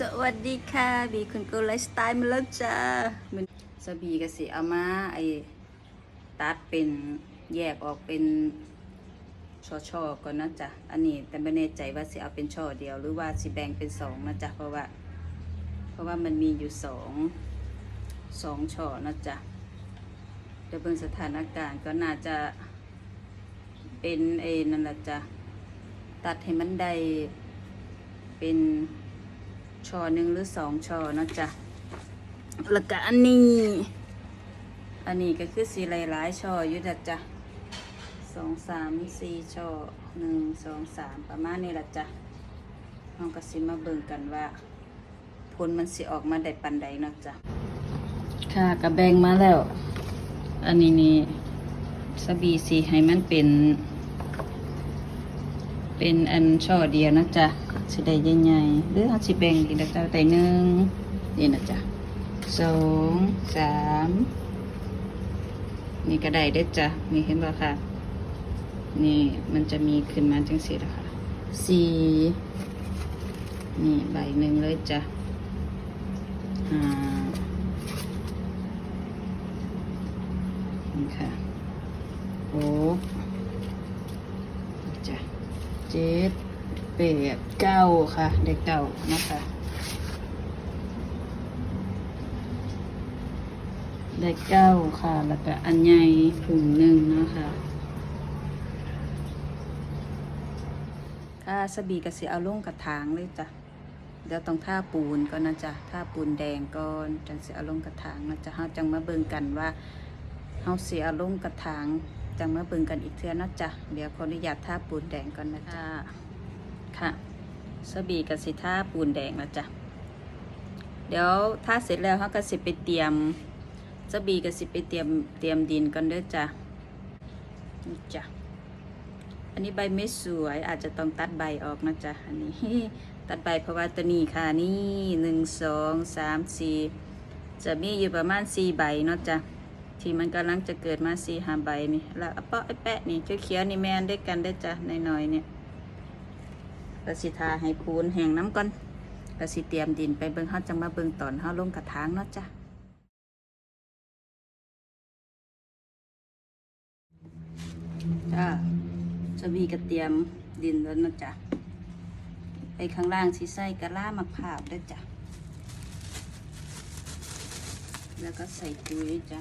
สวัสดีค่ะ บีคุณกูไลฟ์สไตล์มาแล้วจ้ามันสบีกสิเอามาไอ้ตัดเป็นแยกออกเป็นช่อช่อๆก่อนนะจ๊ะ อันนี้แต่ไม่แน่ใจว่าสิเอาเป็นช่อเดียว หรือว่าสิแบ่งเป็นสองนะจ๊ะ เพราะว่า เพราะว่ามันมีอยู่สองสองช่อนะจ๊ะเดี๋ยวเบิ่งสถานการณ์ก็น่าจะเป็นเอนั่นแหละจ้ะ ตัดให้มันได้เป็น ช่อหนึ่งหรือสองช่อนะจ๊ะแล้วก็อันนี้ อันนี้ก็คือสีหลายๆช่ออยู่จ้ะจ้ะสองสามสี่ช่อหนึ่งสองสามประมาณนี้ละจ้ะเราก็สิมาเบิ่งกันว่าผลมันสิออกมาได้ปันใดเนาะจ้ะค่ะกระแบงมาแล้ว อันนี้นี่สบีสีให้มันเป็น เป็นอันช่อเดียวนะจ๊ะ สิได้ใหญ่ๆหรือเอาสิแบ่งอีกนะจ๊ะแต่หนึ่งนี่นะจ๊ะสองสามนี่ก็ได้เด้จ้ะนี่เห็นบ่ค่ะ นี่มันจะมีขึ้นมาจังสี่ละค่ะสี่นี่ใบหนึ่งเลยจ้ะห้านี่ค่ะหก จ้ะเจ็ด แปดเก้าค่ะได้เก้านะคะได้เก้าค่ะ แล้วก็อันใหญ่ถุงหนึ่งนะคะค่ะสบีกสิเอาลงกระถางเลยจ้ะเดี๋ยวต้องท่าปูนก่อนนะจ๊ะท่าปูนแดงก่อนจังสิเอาลงกระถางนะจ๊ะเฮาจังมาเบิ่งกันว่าเฮาสิเอาลงกระถางจังมาเบิ่งกันอีกเทื่อนาะจ้ะเดี๋ยวขออนุญาตท่าปูนแดงก่อนนะจ๊ะ ค่ะสบีกับสิท่าปูนแดงนะจ๊ะ เดี๋ยวท่าเสร็จแล้วเฮาก็สิไปเตรียมสบีก็สิไปเตรียมเตรียมดินก่อนเด้อจ้ะนี่จ้ะอันนี้ใบไม่สวยอาจจะต้องตัดใบออกนะจ๊ะอันนี้ตัดใบเพราะว่าตัวนี้ค่ะนี่หนึ่งสองสามสี่จะมีอยู่ประมาณสี่ใบเนาะจ้ะที่มันกำลังจะเกิดมาสี่หาใบนี่แล้วอาเปะไอแปะนี่เขียวๆนี่แมนได้กันได้จ้ะหน่อยๆเนี่ย กสิทาให้ปูนแห้งน้ำก่อนกสิเตรียมดินไปเบิ่งเฮาจังมาเบิ่งตอนเฮาลงกระถางเนาะจ้ะจ้าจะมีกระเตรียมดินแล้วเนาะจ้ะไอข้างล่างสิใส่กระลามะพร้าวได้วยจ้ะแล้วก็ใส่ปุ๋ยจ้ะ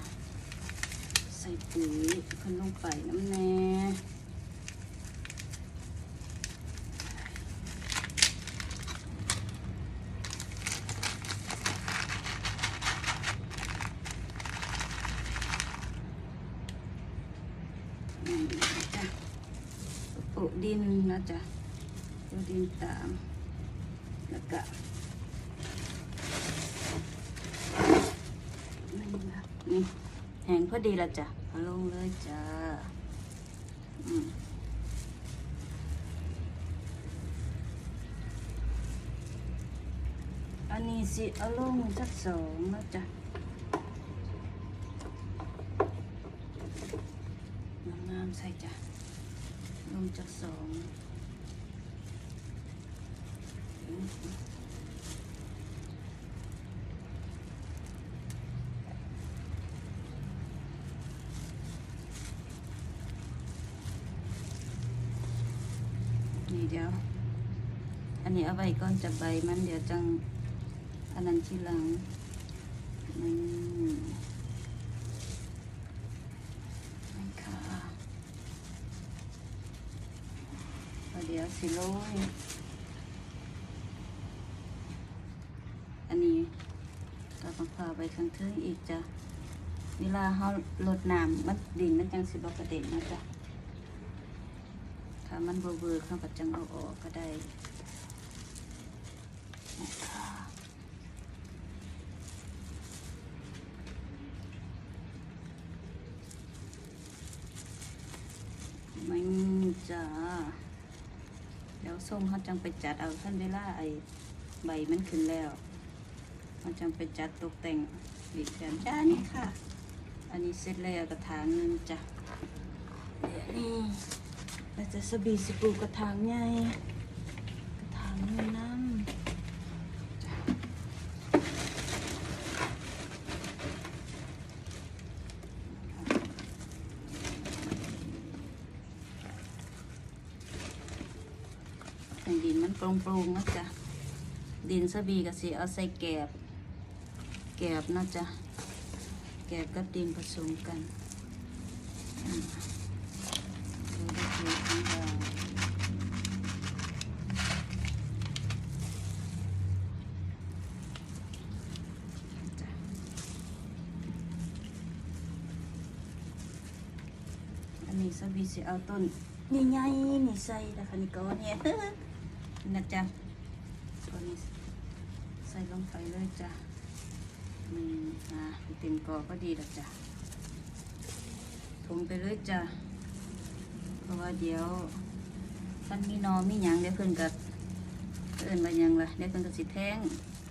ใส่ปุ๋ยขึ้นลงไปน้ำแน่นะจ้ะ โปะดินนะจ๊ะโปะดินตาม แล้วก็นี่นะนี่แห้งพอดีละจ้ะเอาลงเลยจ้าอืมอันนี้สิเอาลงจักสองนะจ้ะงามๆใส่จ้ะ ลงจักสองนี่เดี๋ยว อันนี้เอาไว้ก่อนจะใบมันเดี๋ยวจังอันนั้นทีหลังนี่ค่ะแล้วเดี๋ยว สิโรยอันนี้ก็ต้องพาไปข้างเทิงอีกจ้ะ เวลาเขาลดน้ำมันดินมันจังสิบกระเด็นนะจ๊ะถ้ามันเบอร์เบอร์เขาก็จังเอาออกก็ได้นะคะมันจะเดี๋ยว ส้มเขาจังไปจัดเอาท่านเวลาไอ้ใบมันขึ้นแล้วมันจังไปจัดตกแต่งบีบแขนจ้านี่ค่ะ อันนี้เสร็จแล้วกระถางนึงจ้ะเดี๋ยวนี่เราจะสบีสปูกระถางใหญ่กระถางนี้น้ำจ้ะ ให้ ดินมันโปร่งๆนะจ๊ะดินสบีก็สิเอาใส่แกบ แกบนะจ๊ะแกบกับดินผสมกันอืมดูดีของเราอันนี้สบีสิเอาต้นใหญ่ๆนี่ใส่นะคะนี่ก็เนี่ย นะจ๊ะตัวนี้ใส่ลงไปเลยจ้ะมันอ่าเต็มกอก็ดีล้วจ้ะถุงไปเลยจ้ะเพราะว่าเดี๋ยวท่านมีนอมีหยังเดี๋ยวเพิ่นก็เอิ้นว่ายังละเดี๋ยวเพิ่นก็สิแท้ง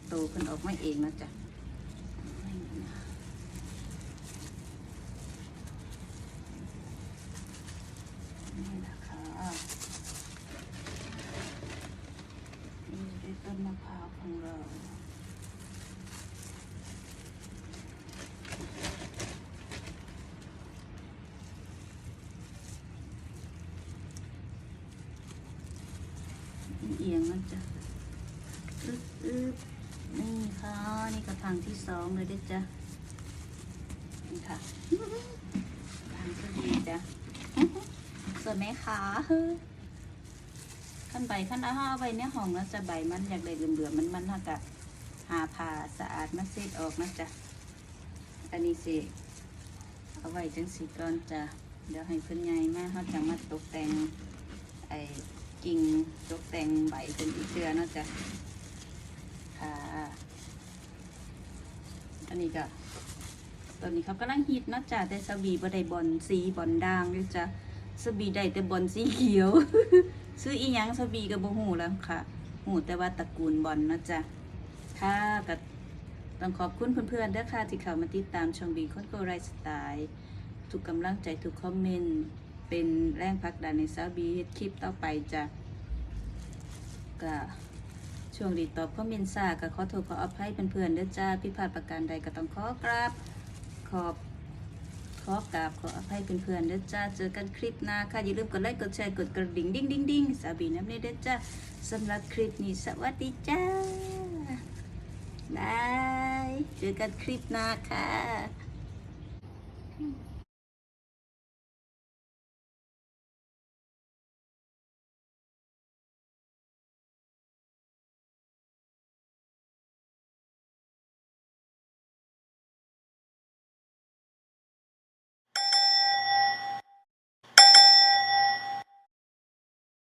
โตเพิ่นออกมาเองนะจ๊ะนี่นะคะนี่คือต้นมะพร้าวของเรา เอียงนะจ๊ะอึ๊บอึ๊บนี่ค่ะ นี่กระถางที่ส องเลยเด้จ้ะนี่ค่ะทางก็ดีจ้ะสวยไหมคะขั้นใบขั้นอาเอาใบเนี้ยหองแล้วจะใบมันอยากได้เหลือมๆมันมันๆน่ากะหาผ่าสะอาดมาเซ็ตออกนะจ๊ะอันนี้สิเอาไว้จังสีก่อนจ้ะเดี๋ยวให้เพิ่นใหญ่มากเขาจะมาตกแต่งไอ้กิ่งตกแต่งใบเป็นอีกเชือเนาะจ้ะค่ะ อันนี้ก็ตอนนี้เขากำลังฮิตนะจ้ะแต่สบีบได้บอลสีบอลด่างด้วยจ้ะสบีได้แต่บอลสีเขียว ซื้ออีหยังสบีก็บ่ฮู้แล้วค่ะฮู้แต่ว่าตระกูลบอลนะจ้ะค่ะก็ต้องขอบคุณเพื่อนๆด้อค่ะที่เขามาติดตามช่องบีคนโกไรสไตล์ทุกกำลังใจทุกคอมเมนต์เป็นแรงผลักดันในซาบีคลิปต่อไปจ้ะก็ ช่วงดีตอบคอมเมนต์ซาก็ขอโทษขออภัยเพื่อนๆเด้อจ้าพิพาทประการใดก็ต้องขอกราบขอบขอกราบขออภัยเพื่อนๆเด้อจ้าเจอกันคลิปหน้าค่ะอย่าลืมกดไลค์กดแชร์กดกระดิ่งดิ้งดิ้งดิ้งซาบีน้ำเนเด้อจ้าสำหรับคลิปนี้สวัสดีจ้าบายเจอกันคลิปหน้าค่ะ